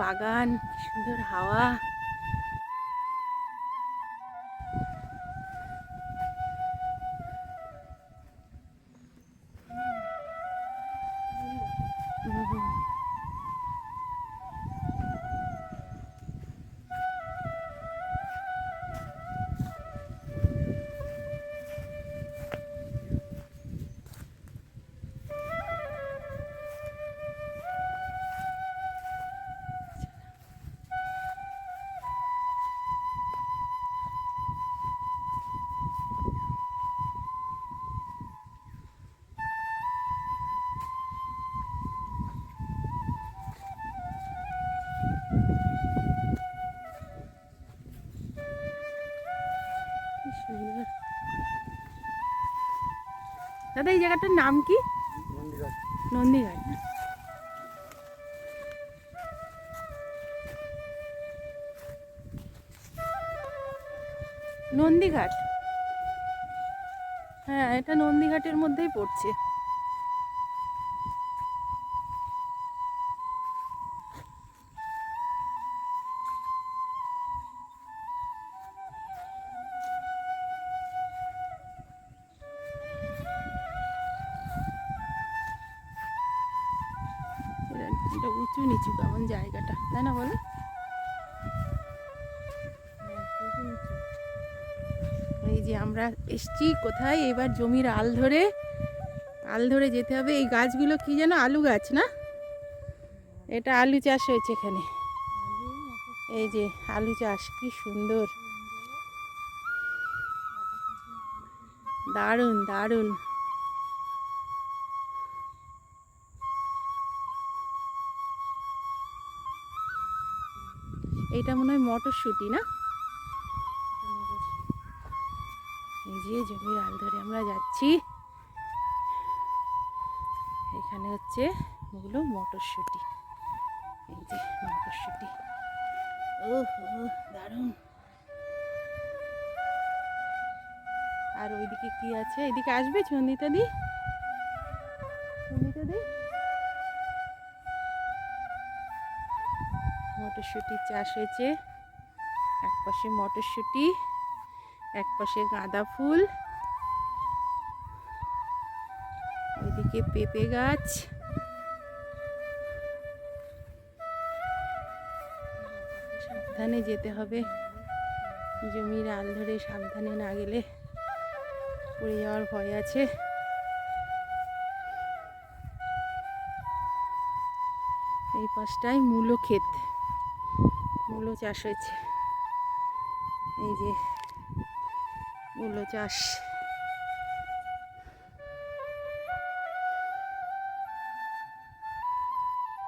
বাগান সুন্দর হাওয়া। দাদা এই জায়গাটার নাম কি? নন্দীঘাট। নন্দীঘাট। হ্যাঁ এটা নন্দীঘাটের মধ্যেই পড়ছে। আমরা এসছি কোথায়? এবার জমির আল ধরে আল ধরে যেতে হবে। এই গাছগুলো কি যেন আলু গাছ না? এটা আলু চাষ হয়েছে এখানে। এই যে আলু চাষ, কি সুন্দর। দারুণ দারুণ। এটা মনে হয় মটরশুঁটি না? এই যে জমির আল ধরে আমরা যাচ্ছি। এখানে হচ্ছে ওগুলো মটরশুঁটি। এই যে মটরশুঁটি। ও দারুণ। আর ওইদিকে কি আছে? এদিকে আসবে চন্দিতা দি? চন্দিতা দি? মটরশুঁটির চাষ হয়েছে। এক পাশে মটরশুঁটি। এক পাশে গাঁদা ফুল। ওইদিকে পেঁপে গাছ। সাবধানে যেতে হবে। জমির আল ধরে সাবধানে না গেলে পড়ে যাওয়ার ভয় আছে। এই পাশটায় মূলো ক্ষেত। মূলো চাষ হয়েছে। এই যে মূলো চাষ।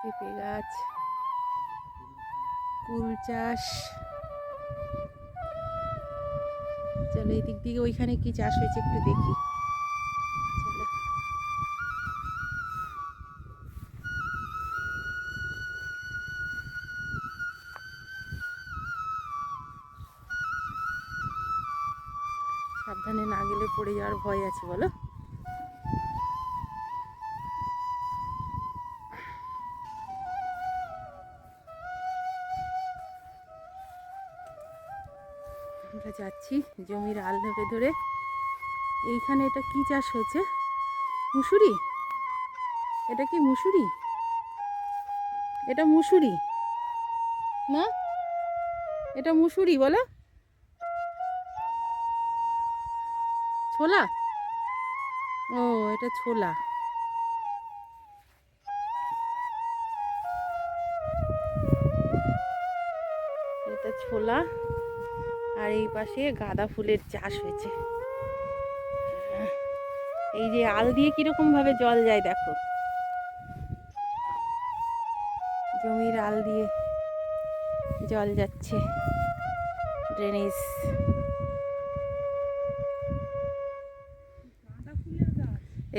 পেঁপে গাছ, কুল চাষ। চলো এই দিক দিয়ে ওইখানে কি চাষ হয়েছে একটু দেখি। পড়ে যাওয়ার ভয় আছে, বলো। আমরা যাচ্ছি জমির আল ধরে ধরে এইখানে এটা কি চাষ হয়েছে? মুসুরি? এটা কি মুসুরি? এটা মুসুরি। না এটা মুসুরি, বলো। ছোলা? ও, এটা ছোলা। এটা ছোলা। আর এই পাশে গাঁদা ফুলের চাষ হয়েছে। এই যে আল দিয়ে কীরকম ভাবে জল যায় দেখো। জমির আল দিয়ে জল যাচ্ছে। ড্রেনেজ।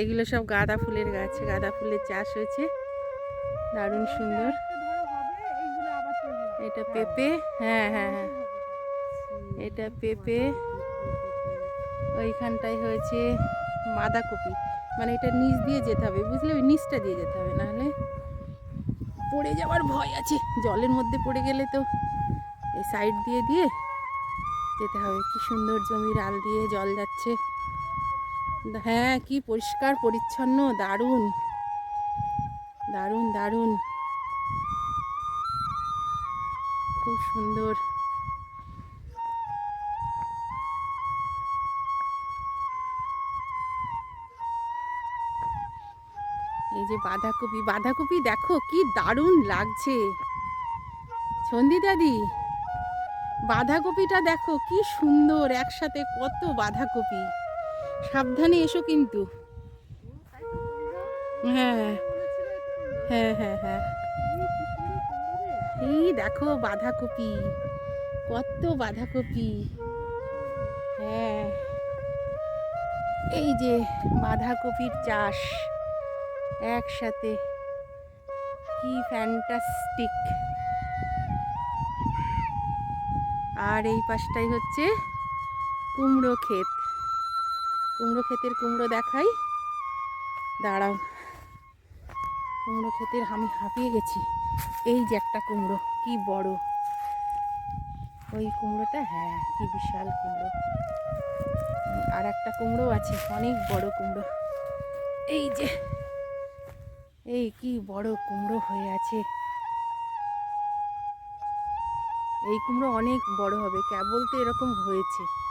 এগুলো সব গাঁদা ফুলের গাছ, গাঁদা ফুলের চাষ হয়েছে। দারুণ সুন্দর। এটা পেঁপে হ্যাঁ হ্যাঁ হ্যাঁ। এটা পেঁপে। ওইখানটায় হয়েছে বাঁধাকপি। মানে এটা নিচ দিয়ে যেতে হবে, বুঝলে? ওই নিচটা দিয়ে যেতে হবে, নাহলে পড়ে যাওয়ার ভয় আছে। জলের মধ্যে পড়ে গেলে তো এই সাইড দিয়ে দিয়ে যেতে হবে। কি সুন্দর জমির আল দিয়ে জল যাচ্ছে। হ্যাঁ কি পরিষ্কার, পরিচ্ছন্ন, দারুণ। দারুণ দারুণ। খুব সুন্দর। এই যে বাঁধাকপি বাঁধাকপি দেখো, কি দারুণ লাগছে। সন্ধি দাদি, বাঁধাকপিটা দেখো, কি সুন্দর, একসাথে কত বাঁধাকপি। সাবধানে এসো কিন্তু। হ্যাঁ হ্যাঁ হ্যাঁ হ্যাঁ। এই দেখো বাঁধাকপি, কত বাঁধাকপি। হ্যাঁ এই যে বাঁধাকপির চাষ একসাথে। কি ফ্যান্টাস্টিক আর এই পাশটাই হচ্ছে কুমড়ো ক্ষেত। কুমড়ো ক্ষেতের কুমড়ো দেখাই। দাঁড়াও। কুমড়ো ক্ষেতের আমি হাঁপিয়ে গেছি। এই যে একটা কুমড়ো, কি বড়। ওই কুমড়োটা হ্যাঁ কি বিশাল কুমড়ো। আর একটা কুমড়ো আছে, অনেক বড় কুমড়ো। এই যে, এই কি বড় কুমড়ো হয়ে আছে। এই কুমড়ো অনেক বড় হবে, কেবল তো এরকম হয়েছে।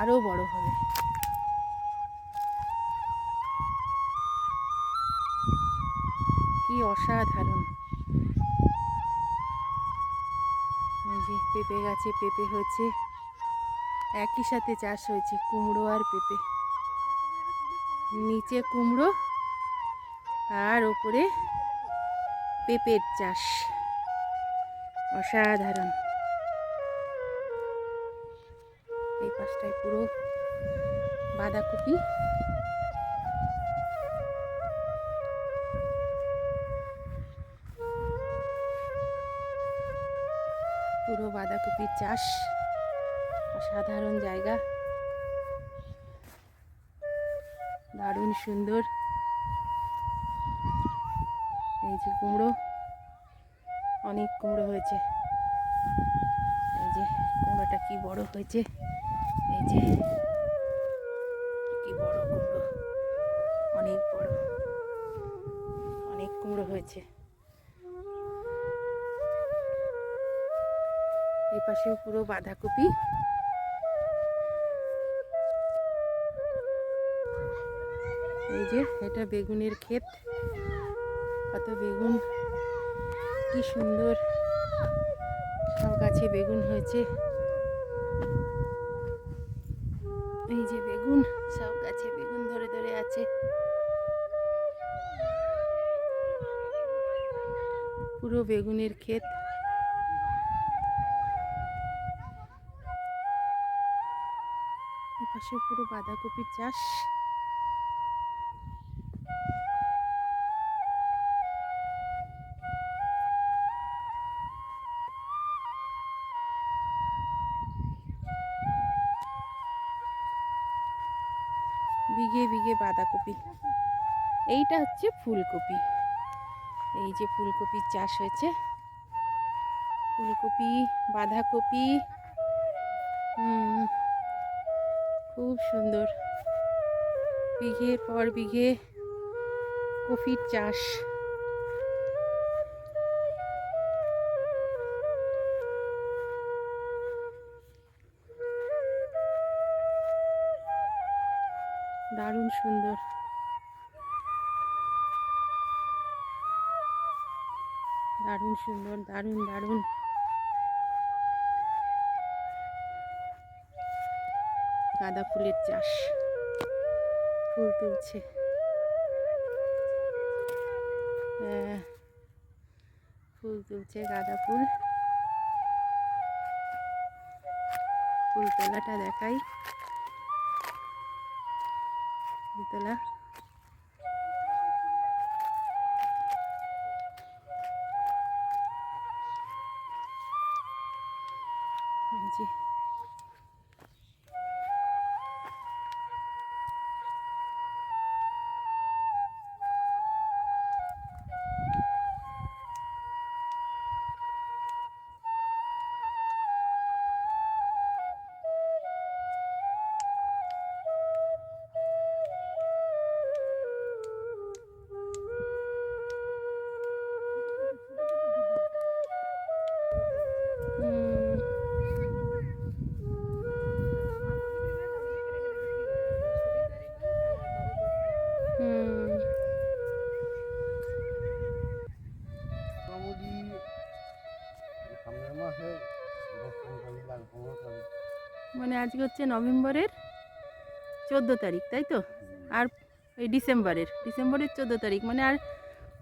আরও বড় হবে। কি অসাধারণ। যে পেঁপে গাছে পেঁপে হয়েছে। একই সাথে চাষ হয়েছে, কুমড়ো আর পেঁপে। নিচে কুমড়ো আর ওপরে পেঁপের চাষ। অসাধারণ। এই পুরো বাঁধাকপি। পুরো বাঁধাকপির চাষ, অসাধারণ জায়গা। দারুণ সুন্দর। এই যে কুমড়ো, অনেক কুমড়ো হয়েছে। এই যে কুমড়োটা কি বড় হয়েছে। এই যে কি বড় কুমড়ো। অনেক বড়। অনেক কুমড়ো হয়েছে। এই পাশেও পুরো বাঁধাকপি। এই যে এটা বেগুনের ক্ষেত। কত বেগুন। কি সুন্দর। সব গাছে বেগুন হয়েছে। এই যে বেগুন, সব গাছে বেগুন ধরে ধরে আছে। পুরো বেগুনের ক্ষেত। পুরো বাঁধাকপির চাষ। বিঘে বিঘে বাঁধাকপি। এইটা হচ্ছে ফুলকপি। এই যে ফুলকপির চাষ হয়েছে। ফুলকপি, বাঁধাকপি খুব সুন্দর। বিঘের পর বিঘে কপির চাষ। সুন্দর। দারুণ সুন্দর দারুণ দারুণ। গাঁদা ফুলের চাষ। ফুল তুলছে। হ্যাঁ, ফুল তুলছে গাঁদা ফুল। ফুল তোলাটা দেখাই। ফুল তোলা আজকে হচ্ছে নভেম্বরের চোদ্দ তারিখ তাই তো? আর এই ডিসেম্বরের ডিসেম্বরের চোদ্দ তারিখ মানে আর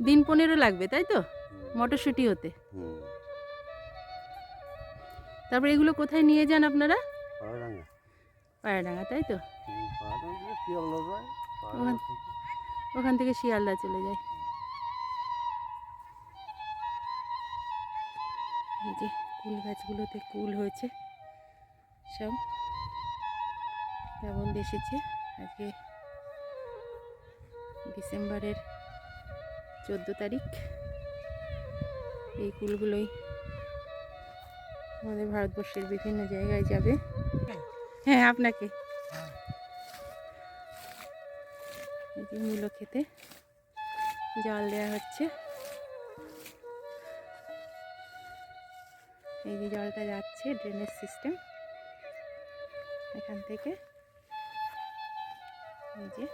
দিন পনেরো লাগবে তাই তো? মটরশুঁটি হতে। তারপর এগুলো কোথায় নিয়ে যান আপনারা? পায়রাডাঙ্গা তাই তো? ওখান থেকে শিয়ালদা চলে যায়। এই যে কুল গাছগুলোতে কুল হয়েছে সব। কেমন এসেছে। আজকে ডিসেম্বরের চোদ্দ তারিখ। এই কুলগুলোই আমাদের ভারতবর্ষের বিভিন্ন জায়গায় যাবে। হ্যাঁ আপনাকে। মূলো খেতে জল দেওয়া হচ্ছে। এই যে জলটা যাচ্ছে ড্রেনেজ সিস্টেম এখান থেকে। এই যে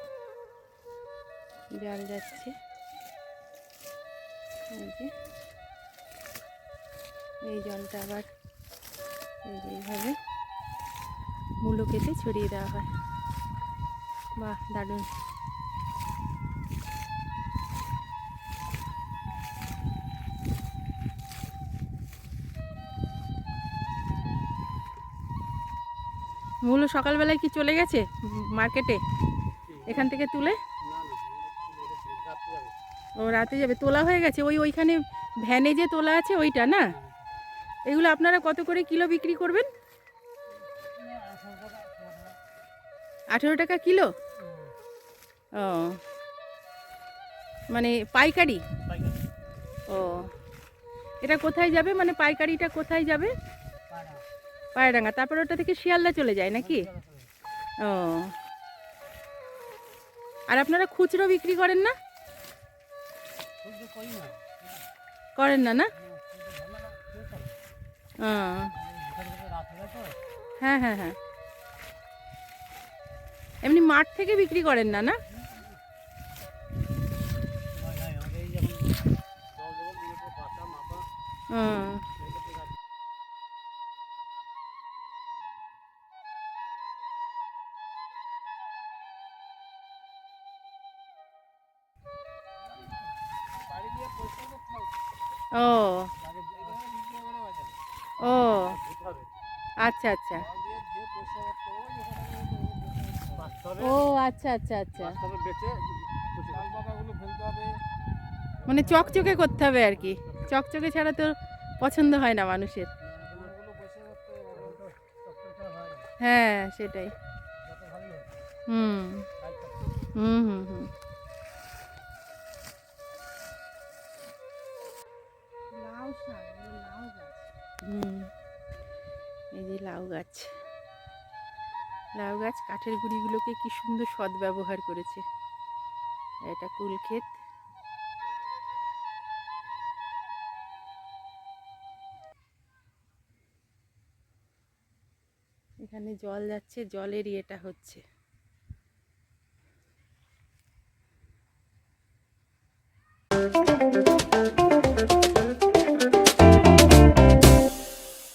জল যাচ্ছে। এই যে এই জলটা আবার এই যে এইভাবে মূলো কেটে ছড়িয়ে দেওয়া হয়। বাহ, দারুণ। মূলো সকালবেলায় কি চলে গেছে মার্কেটে? এখান থেকে তুলে? ও রাতে যাবে। তোলা হয়ে গেছে ওই ওইখানে ভ্যানে যে তোলা আছে ওইটা না? এগুলো আপনারা কত করে কিলো বিক্রি করবেন? আঠেরো টাকা কিলো? ও। মানে পাইকারি? ও। এটা কোথায় যাবে? মানে পাইকারিটা কোথায় যাবে? পায়রাঙ্গা। তারপর ওটা থেকে শিয়ালদা চলে যায় নাকি? ও। আর আপনারা খুচরো বিক্রি করেন না? করেন না না? হ্যাঁ হ্যাঁ হ্যাঁ। এমনি মাঠ থেকে বিক্রি করেন না না? ও, ও। ও। আচ্ছা আচ্ছা। ও আচ্ছা আচ্ছা আচ্ছা। মানে চকচকে করতে হবে আর কি। চকচকে ছাড়া তো পছন্দ হয় না মানুষের। হ্যাঁ সেটাই। হুম। হুম হুম হুম। এই যে লাউ গাছ। লাউ গাছ কাঠের গুঁড়িগুলোকে কি সুন্দর সৎ ব্যবহার করেছে। এটা কুল ক্ষেত। এখানে জল যাচ্ছে জলের ইয়েটা হচ্ছে।